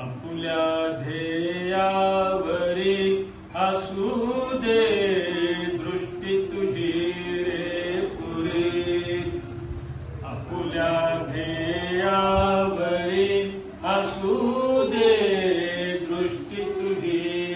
आपुल्या ध्येयावरी हसू दे दृष्टी तुझी रे पुरी. आपुल्या ध्येयावरी असू दे दृष्टी तुझी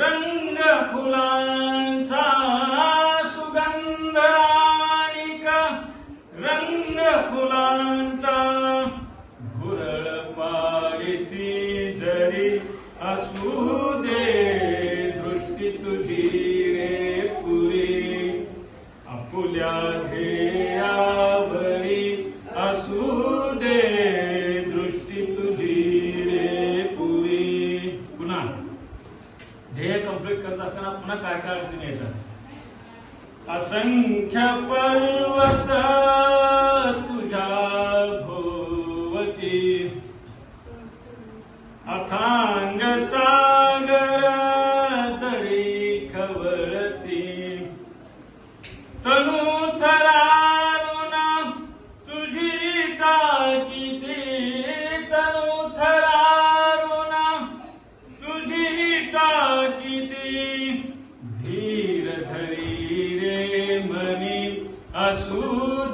रंग फुला पुन्हा काय येतात असंख्य पर्वत तुझ्या भोवती. अथांग सा असू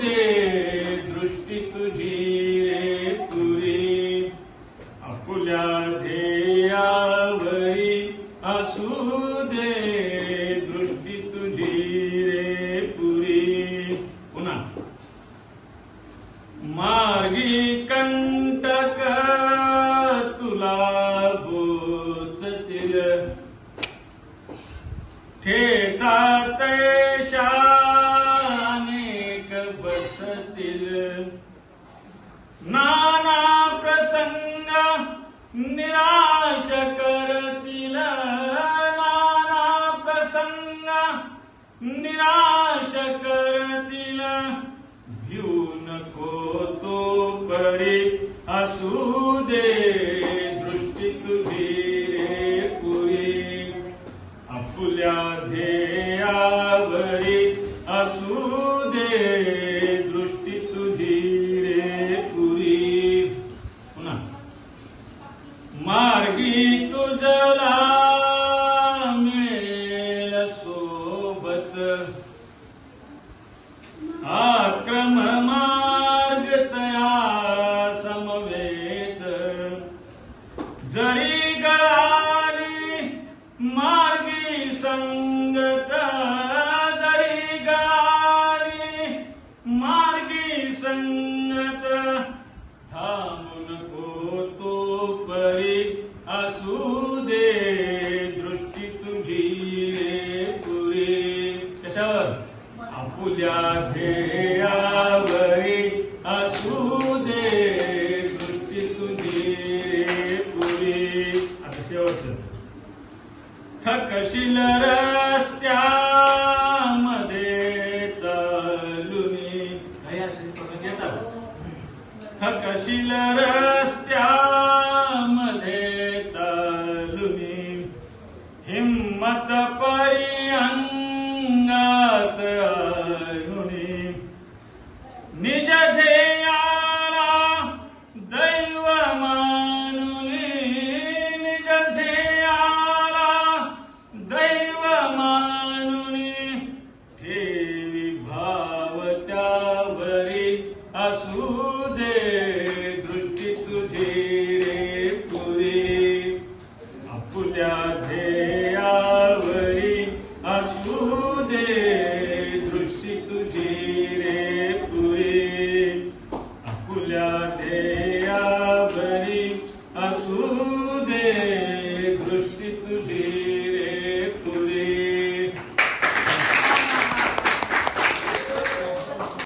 परी असू दे दृष्टी तुझी रे पुरी. आपुल्या ध्येयावरी असू दे दृष्टी तुझी रे पुरी. पुन्हा. मार्गी तुझला मिळेल सोबत. आ. मार्गी थांबू नको तो परी असू दे दृष्टी तुझी रे पुरी। कशावर? आपुल्या ध्येयावरी असू दे दृष्टी तुझी रे आता थकशील Hakashilara